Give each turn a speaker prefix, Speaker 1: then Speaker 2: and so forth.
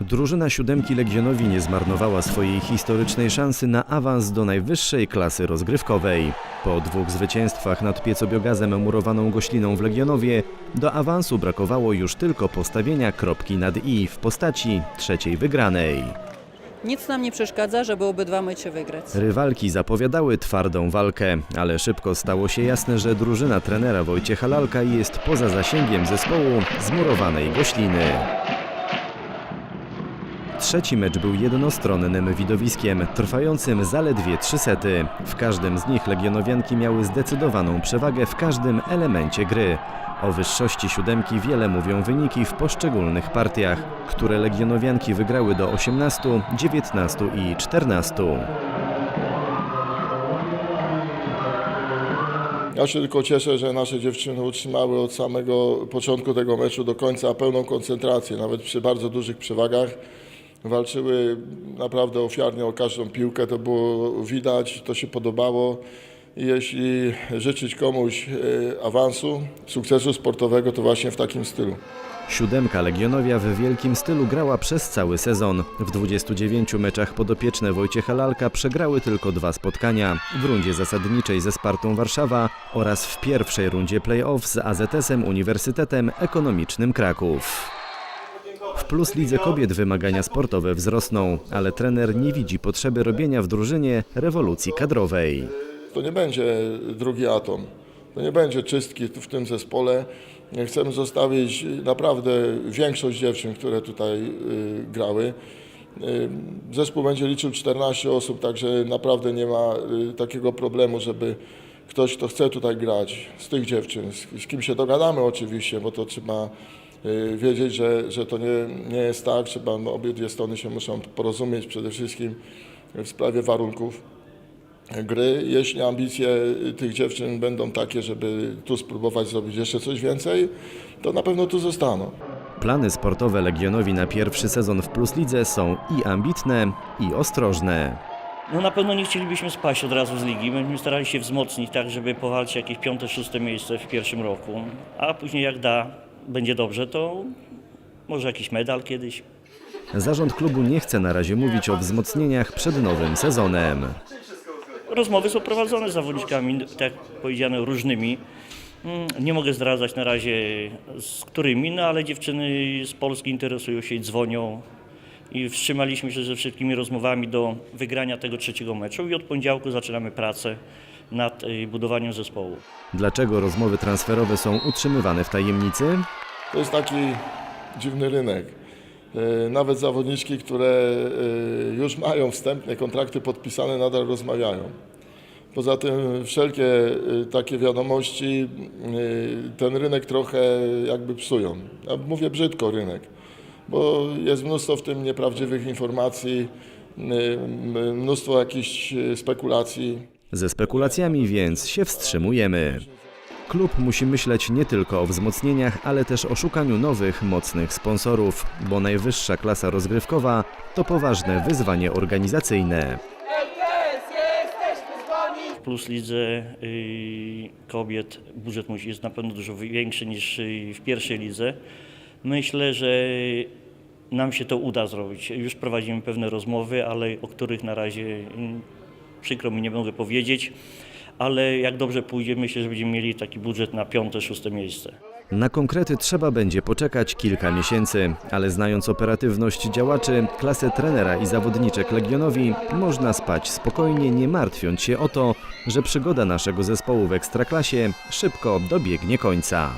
Speaker 1: Drużyna siódemki Legionowi nie zmarnowała swojej historycznej szansy na awans do najwyższej klasy rozgrywkowej. Po dwóch zwycięstwach nad Piecobiogazem murowaną gośliną w Legionowie do awansu brakowało już tylko postawienia kropki nad i w postaci trzeciej wygranej.
Speaker 2: Nic nam nie przeszkadza, żeby obydwa mecze wygrać.
Speaker 1: Rywalki zapowiadały twardą walkę, ale szybko stało się jasne, że drużyna trenera Wojciecha Lalka jest poza zasięgiem zespołu zmurowanej gośliny. Trzeci mecz był jednostronnym widowiskiem, trwającym zaledwie trzy sety. W każdym z nich legionowianki miały zdecydowaną przewagę w każdym elemencie gry. O wyższości siódemki wiele mówią wyniki w poszczególnych partiach, które legionowianki wygrały do 18, 19 i 14.
Speaker 3: Ja się tylko cieszę, że nasze dziewczyny utrzymały od samego początku tego meczu do końca pełną koncentrację, nawet przy bardzo dużych przewagach. Walczyły naprawdę ofiarnie o każdą piłkę, to było widać, to się podobało. Jeśli życzyć komuś e, awansu, sukcesu sportowego, to właśnie w takim stylu.
Speaker 1: Siódemka Legionowia w wielkim stylu grała przez cały sezon. W 29 meczach podopieczne Wojciecha Lalka przegrały tylko dwa spotkania. W rundzie zasadniczej ze Spartą Warszawa oraz w pierwszej rundzie play-off z AZS-em Uniwersytetem Ekonomicznym Kraków. Plus Lidze Kobiet wymagania sportowe wzrosną, ale trener nie widzi potrzeby robienia w drużynie rewolucji kadrowej.
Speaker 3: To nie będzie drugi atom. To nie będzie czystki w tym zespole. Chcemy zostawić naprawdę większość dziewczyn, które tutaj y, grały. Y, Zespół będzie liczył 14 osób, także naprawdę nie ma y, takiego problemu, żeby ktoś, kto chce tutaj grać z tych dziewczyn, z, kim się dogadamy oczywiście, bo to trzeba wiedzieć, że, że to nie, nie jest tak. Trzeba, no, obie dwie strony się muszą porozumieć przede wszystkim w sprawie warunków gry. Jeśli ambicje tych dziewczyn będą takie, żeby tu spróbować zrobić jeszcze coś więcej, to na pewno tu zostaną.
Speaker 1: Plany sportowe Legionowi na pierwszy sezon w Plus Lidze są i ambitne, i ostrożne.
Speaker 4: No na pewno nie chcielibyśmy spaść od razu z ligi. Będziemy starali się wzmocnić tak, żeby powalczyć jakieś piąte, szóste miejsce w pierwszym roku. A później jak da, będzie dobrze, to może jakiś medal kiedyś.
Speaker 1: Zarząd klubu nie chce na razie mówić o wzmocnieniach przed nowym sezonem.
Speaker 4: Rozmowy są prowadzone z zawodniczkami, tak jak powiedziane, różnymi. Mm, Nie mogę zdradzać na razie z którymi, no ale dziewczyny z Polski interesują się i dzwonią. I wstrzymaliśmy się ze wszystkimi rozmowami do wygrania tego trzeciego meczu i od poniedziałku zaczynamy pracę nad y, budowaniem zespołu.
Speaker 1: Dlaczego rozmowy transferowe są utrzymywane w tajemnicy?
Speaker 3: To jest taki dziwny rynek. E, Nawet zawodniczki, które e, już mają wstępne kontrakty podpisane, nadal rozmawiają. Poza tym wszelkie takie wiadomości ten rynek trochę jakby psują. Ja mówię brzydko rynek, bo jest mnóstwo w tym nieprawdziwych informacji, mnóstwo jakichś spekulacji.
Speaker 1: Ze spekulacjami więc się wstrzymujemy. Klub musi myśleć nie tylko o wzmocnieniach, ale też o szukaniu nowych, mocnych sponsorów, bo najwyższa klasa rozgrywkowa to poważne wyzwanie organizacyjne.
Speaker 4: Plus Lidze y, kobiet budżet jest na pewno dużo większy niż y, w pierwszej lidze. Myślę, że nam się to uda zrobić. Już prowadzimy pewne rozmowy, ale o których na razie mm, przykro mi nie mogę powiedzieć. Ale jak dobrze pójdzie, myślę, że będziemy mieli taki budżet na piąte, szóste miejsce.
Speaker 1: Na konkrety trzeba będzie poczekać kilka miesięcy, ale znając operatywność działaczy, klasę trenera i zawodniczek Legionowi, można spać spokojnie, nie martwiąc się o to, że przygoda naszego zespołu w Ekstraklasie szybko dobiegnie końca.